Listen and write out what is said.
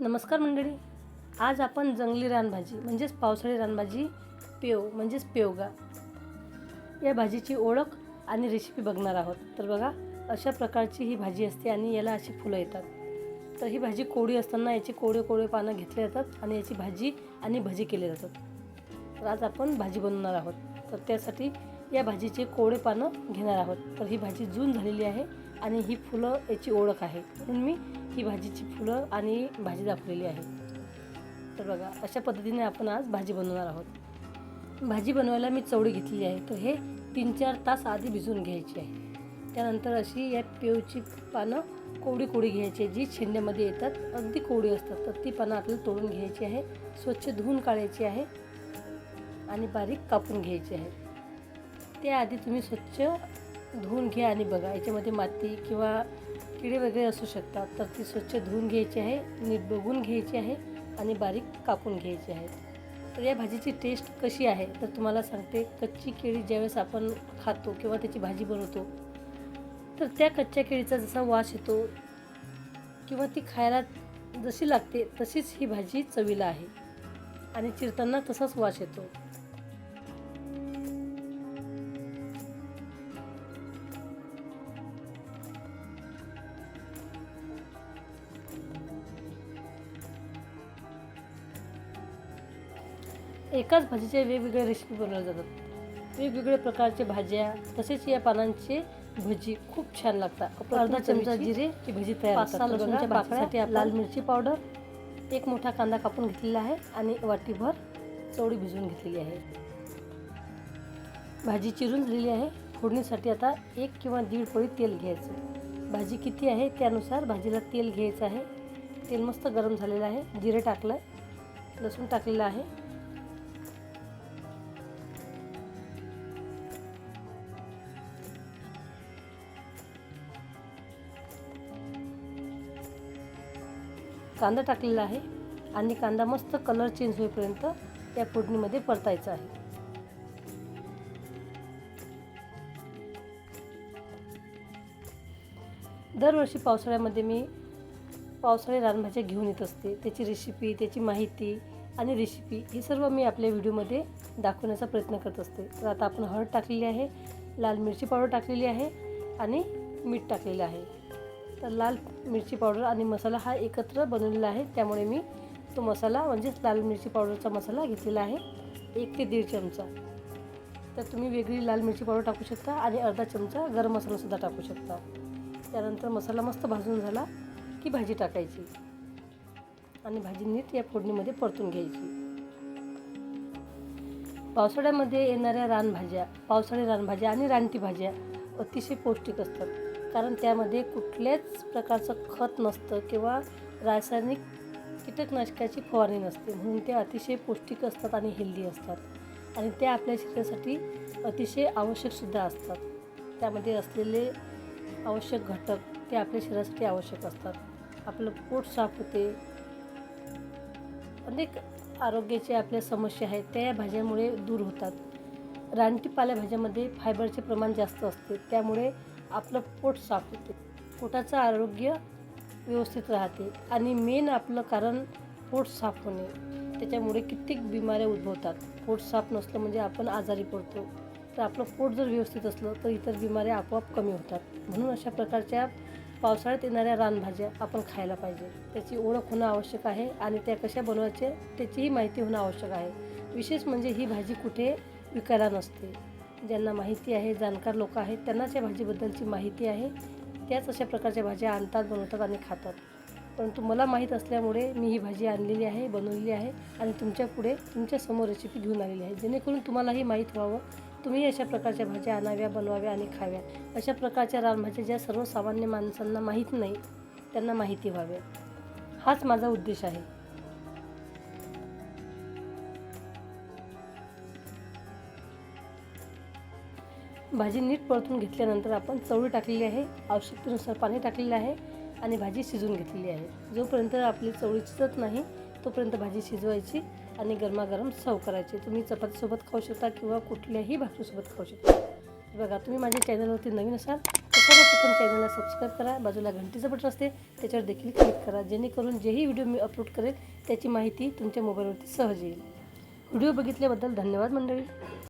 नमस्कार मंडळी. आज आपण जंगली रानभाजी म्हणजेच पावसाळी रानभाजी पेव म्हणजेच पेवगा या भाजीची ओळख आणि रेसिपी बघणार आहोत. तर बघा अशा प्रकारची ही भाजी असते आणि याला अशी फुलं येतात. तर ही भाजी कोळी असताना याची कोळे कोळे पानं घेतले जातात आणि याची भाजी आणि भजी केले जातात. तर आज आपण भाजी बनवणार आहोत. तर त्यासाठी या भाजीचे कोळे पानं घेणार आहोत. तर ही भाजी जून झालेली आहे. आणि ही फुलं याची ओळख आहे. म्हणून मी ही भाजीची फुलं आणि भाजी दाखवलेली आहे. तर बघा अशा पद्धतीने आपण आज भाजी बनवणार आहोत. भाजी बनवायला मी चवडी घेतली आहे. तर हे तीन चार तास आधी भिजवून घ्यायची आहे. त्यानंतर अशी या पेवची पानं कोवडी कोवडी घ्यायची आहे. जी छेंड्यामध्ये येतात अगदी कोवडी असतात. तर ती पानं आपल्याला तोडून घ्यायची आहे. स्वच्छ धुवून काढायची आहे आणि बारीक कापून घ्यायची आहे. त्याआधी तुम्ही स्वच्छ धुवून घ्या आणि बघा याच्यामध्ये माती किंवा किडे वगैरे असू शकतात तर ती स्वच्छ धुवून घ्यायची आहे नीट बघून घ्यायची आहे आणि बारीक कापून घ्यायची आहे. तर या भाजीची टेस्ट कशी आहे तर तुम्हाला सांगते. कच्ची केळी ज्यावेळेस आपण खातो किंवा त्याची भाजी बनवतो तर त्या कच्च्या केळीचा जसा वास येतो किंवा ती खायला जशी लागते तशीच ही भाजी चवीला आहे. आणि चिरताना तसाच वास येतो. एकाच भाजीच्या वेगवेगळ्या रेसिपी बनवल्या जातात. वेगवेगळ्या प्रकारच्या भाज्या तसेच या पानांचे भजी खूप छान लागतात. अर्धा चमचा जिरे ही भजी तयार लसूणच्या लाल मिरची पावडर एक मोठा कांदा कापून घेतलेला आहे आणि वाटीभर चवळी भिजवून घेतलेली आहे. भाजी चिरून झालेली आहे. फोडणीसाठी आता एक किंवा दीड पळी तेल घ्यायचं. भाजी किती आहे त्यानुसार भाजीला तेल घ्यायचं आहे. तेल मस्त गरम झालेलं आहे. जिरे टाकलं आहे लसूण टाकलेलं आहे. कांदा टाकलेला आहे आणि कांदा मस्त कलर चेंज होईपर्यंत त्या फोडणीमध्ये परतायचा आहे. दरवर्षी पावसाळ्यामध्ये मी पावसाळी रानभाज्या घेऊन येत असते. त्याची रेसिपी त्याची माहिती आणि रेसिपी हे सर्व मी आपल्या व्हिडिओमध्ये दाखवण्याचा प्रयत्न करत असते. तर आता आपण हळद टाकलेली आहे लाल मिरची पावडर टाकलेली आहे आणि मीठ टाकलेलं आहे. तर लाल मिरची पावडर आणि मसाला हा एकत्र बनवलेला आहे. त्यामुळे मी तो मसाला म्हणजेच लाल मिरची पावडरचा मसाला घेतलेला आहे. एक ते दीड चमचा. तर तुम्ही वेगळी लाल मिरची पावडर टाकू शकता आणि अर्धा चमचा गरम मसालासुद्धा टाकू शकता. त्यानंतर मसाला मस्त भाजून झाला की भाजी टाकायची आणि भाजी नीट या फोडणीमध्ये परतून घ्यायची. पावसाळ्यामध्ये येणाऱ्या रानभाज्या पावसाळी रानभाज्या आणि रानटी भाज्या अतिशय पौष्टिक असतात. कारण त्यामध्ये कुठल्याच प्रकारचं खत नसतं किंवा रासायनिक कीटकनाशकाची फवारणी नसते. म्हणून ते अतिशय पौष्टिक असतात आणि हेल्दी असतात. आणि त्या आपल्या शरीरासाठी अतिशय आवश्यकसुद्धा असतात. त्यामध्ये असलेले आवश्यक घटक ते आपल्या शरीरासाठी आवश्यक असतात. आपलं पोट साफ होते. अनेक आरोग्याचे आपल्या समस्या आहेत. त्या या भाज्यामुळे दूर होतात. रानटी पालेभाज्यामध्ये फायबरचे प्रमाण जास्त असते. त्यामुळे आपलं पोट साफ होते. पोटाचं आरोग्य व्यवस्थित राहते. आणि मेन आपलं कारण पोट साफ होणे. त्याच्यामुळे कित्येक बिमाऱ्या उद्भवतात. पोट साफ नसलं म्हणजे आपण आजारी पडतो. तर आपलं पोट जर व्यवस्थित असलं तर इतर बिमाऱ्या आपोआप कमी होतात. म्हणून अशा प्रकारच्या पावसाळ्यात येणाऱ्या रानभाज्या आपण खायला पाहिजे. त्याची ओळख होणं आवश्यक आहे आणि त्या कशा बनवायच्या त्याचीही माहिती होणं आवश्यक आहे. विशेष म्हणजे ही भाजी कुठे विकायला नसते. ज्यांना माहिती आहे जाणकार लोक आहेत त्यांनाच या भाजीबद्दलची माहिती आहे. त्याच अशा प्रकारच्या भाज्या आणतात बनवतात आणि खातात. परंतु मला माहीत असल्यामुळे मी ही भाजी आणलेली आहे बनवलेली आहे आणि तुमच्यापुढे तुमच्यासमोर रेसिपी घेऊन आलेली आहे. जेणेकरून तुम्हालाही माहीत व्हावं तुम्ही अशा प्रकारच्या भाज्या आणाव्या बनवाव्या आणि खाव्या. अशा प्रकारच्या रानभाज्या ज्या सर्वसामान्य माणसांना माहीत नाही त्यांना माहिती व्हाव्या हाच माझा उद्देश आहे. भाजी नीट परतून घेतल्यानंतर आपण चवळी टाकलेली आहे. आवश्यकतेनुसार पाणी टाकलेलं आहे आणि भाजी शिजवून घेतलेली आहे. जोपर्यंत आपली चवळी शिजत नाही तोपर्यंत भाजी शिजवायची आणि गरमागरम सर्व करायची. तुम्ही चपातीसोबत खाऊ शकता किंवा कुठल्याही भाकरीसोबत खाऊ शकता. बघा तुम्ही माझ्या चॅनलवरती नवीन असाल तर सर्वप्रथम चॅनलला सबस्क्राईब करा. बाजूला घंटीचं बटन असते त्याच्यावर देखील क्लिक करा. जेणेकरून जेही व्हिडिओ मी अपलोड करेल त्याची माहिती तुमच्या मोबाईलवरती सहज येईल. व्हिडिओ बघितल्याबद्दल धन्यवाद मंडळी.